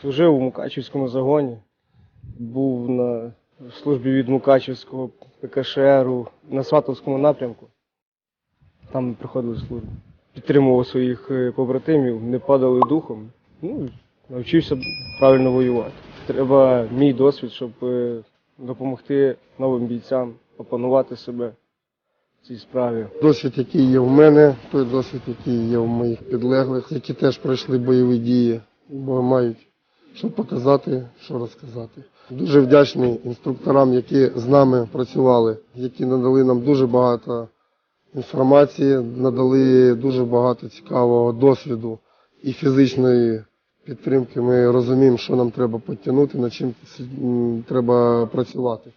Служив у Мукачівському загоні, був на службі від Мукачівського ПКШРу на Сватовському напрямку. Там проходили службу. Підтримував своїх е, побратимів, не падали духом. Ну, навчився правильно воювати. Треба мій досвід, щоб е, допомогти новим бійцям опанувати себе в цій справі. Досвід, який є в мене, той досвід, який є в моїх підлеглих, які теж пройшли бойові дії, бо мають що показати, що розказати. Дуже вдячний інструкторам, які з нами працювали, які надали нам дуже багато інформації, надали дуже багато цікавого досвіду і фізичної підтримки. Ми розуміємо, що нам треба підтягнути, над чим треба працювати.